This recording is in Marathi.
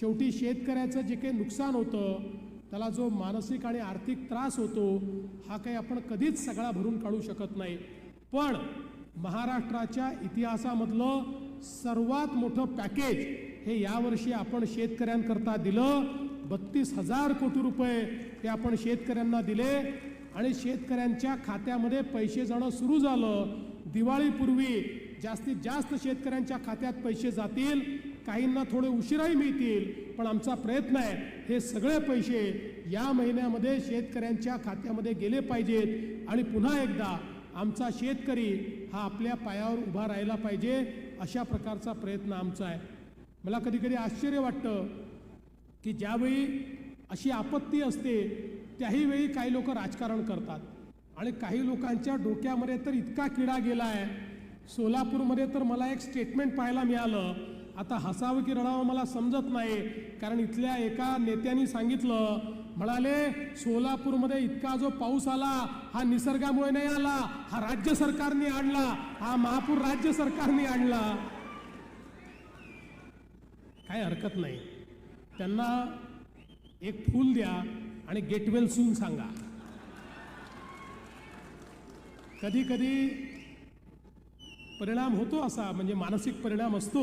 शेवटी शेतकऱ्याचं जे काही नुकसान होतं त्याला जो मानसिक आणि आर्थिक त्रास होतो हा काही आपण कधीच सगळा भरून काढू शकत नाही. पण महाराष्ट्राच्या इतिहासामधलं सर्वात मोठं पॅकेज हे यावर्षी आपण शेतकऱ्यांकरता दिलं. बत्तीस हजार कोटी रुपये हे आपण शेतकऱ्यांना दिले आणि शेतकऱ्यांच्या खात्यामध्ये पैसे जाणं सुरू झालं. दिवाळीपूर्वी जास्तीत जास्त शेतकऱ्यांच्या खात्यात पैसे जातील. काहींना थोडे उशिराही मिळतील पण आमचा प्रयत्न आहे हे सगळे पैसे या महिन्यामध्ये शेतकऱ्यांच्या खात्यामध्ये गेले पाहिजेत. आणि पुन्हा एकदा आमचा शेतकरी हा आपल्या पायावर उभा राहिला पाहिजे अशा प्रकारचा प्रयत्न आमचा आहे. मला कधी कधी आश्चर्य वाटतं की ज्यावेळी अशी आपत्ती असते त्याही वेळी काही लोक राजकारण करतात. आणि काही लोकांच्या डोक्यामध्ये तर इतका किडा गेला आहे सोलापूरमध्ये तर मला एक स्टेटमेंट पाहायला मिळालं आता हसावं की रडावं मला समजत नाही. कारण इथल्या एका नेत्यांनी सांगितलं म्हणाले सोलापूरमध्ये इतका जो पाऊस आला हा निसर्गामुळे नाही आला हा राज्य सरकारने आणला हा महापूर राज्य सरकारने आणला. काही हरकत नाही. त्यांना एक फूल द्या आणि गेटवेल सून सांगा. कधी कधी परिणाम होतो असा म्हणजे मानसिक परिणाम असतो.